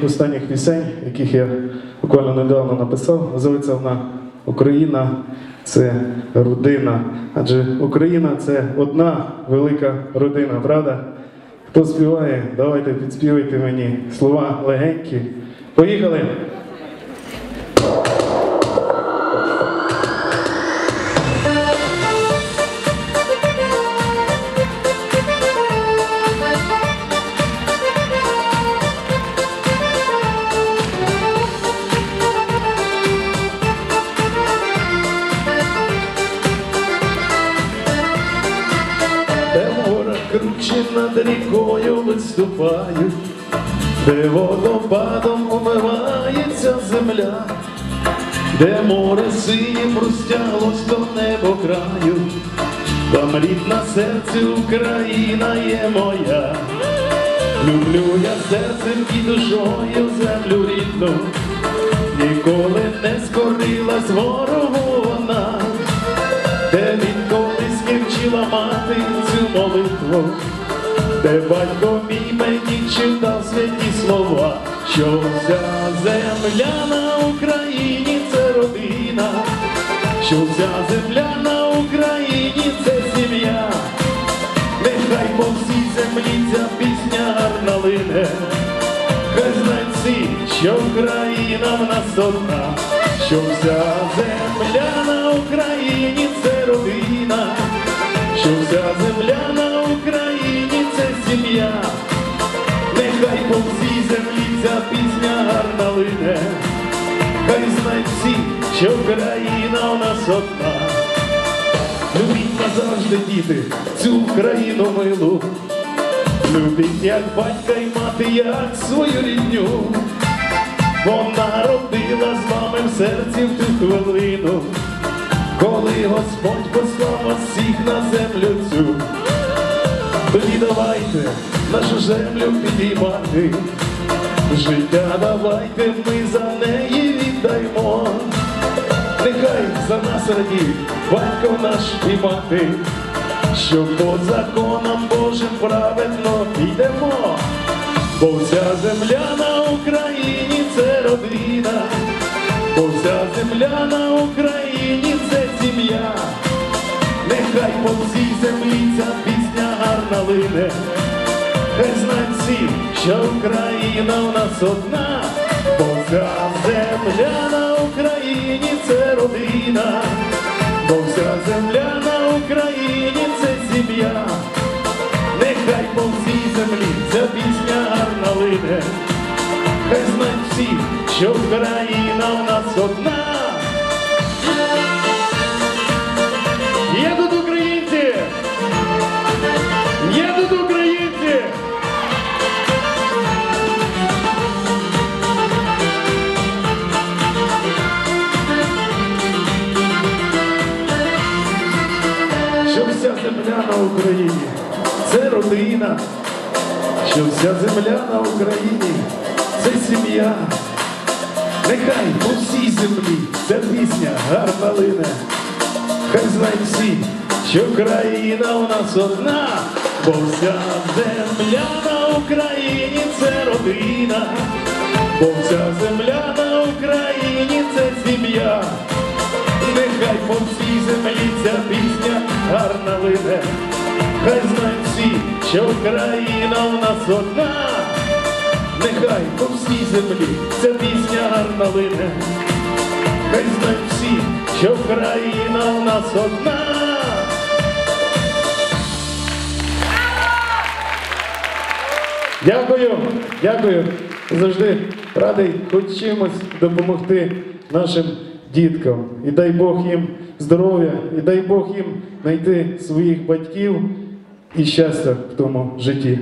останніх пісень, яких я буквально недавно написав, називається вона Україна це родина. Адже Україна це одна велика родина, правда? Хто співає, давайте підспівайте мені слова легенькі. Поїхали! Мора над рікою виступають, де водопадом умивається земля, де море синім розтяглось до небо краю, там рідна серце Україна є моя. Люблю я серцем і душою землю рідну, ніколи не скорилась ворогу вона. Де він колись мати цю молитву, де батько мій мені читав святі слова, що вся земля на Україні це родина, що вся земля на Україні це сім'я, нехай по всій землі ця пісня гарна лине, хай знають всі, що Україна в нас одна, що вся земля на Україні це що вся земля на Україні це сім'я, нехай по всій землі ця пісня гарна лине, хай знають всі, що Україна у нас одна. Любіть назавжди, діти, цю країну милу. Любіть, як батька і мати, як свою рідню. Вона родила з вами в серці в ту хвилину, коли Господь землю підіймати, життя давайте ми за неї віддаймо. Нехай за нас радіють батько наш і мати, що по законам Божим праведно підемо, бо вся земля на Україні це родина, бо вся земля на Україні це сім'я, нехай по всій землі ця пісня гарна лине, всі, що Україна в нас одна, бо вся земля на Україні це родина, бо вся земля на Україні це сім'я, нехай по всій землі ця пісня гарна лине, хай що Україна в нас одна. На Україні це родина, що вся земля на Україні це сім'я. Нехай по всій землі ця пісня гарна лине. Хай знають всі, що країна у нас одна, бо вся земля на Україні це родина, бо вся земля на Україні це сім'я. Нехай по всій землі ця пісня гарна лине, хай знають всі, що Україна у нас одна, нехай по всій землі ця пісня гарна лине, хай знають всі, що Україна у нас одна. Дякую, дякую. Завжди радий хоч чимось допомогти нашим діткам. І дай Бог їм здоров'я, і дай Бог їм знайти своїх батьків і щастя в тому житті.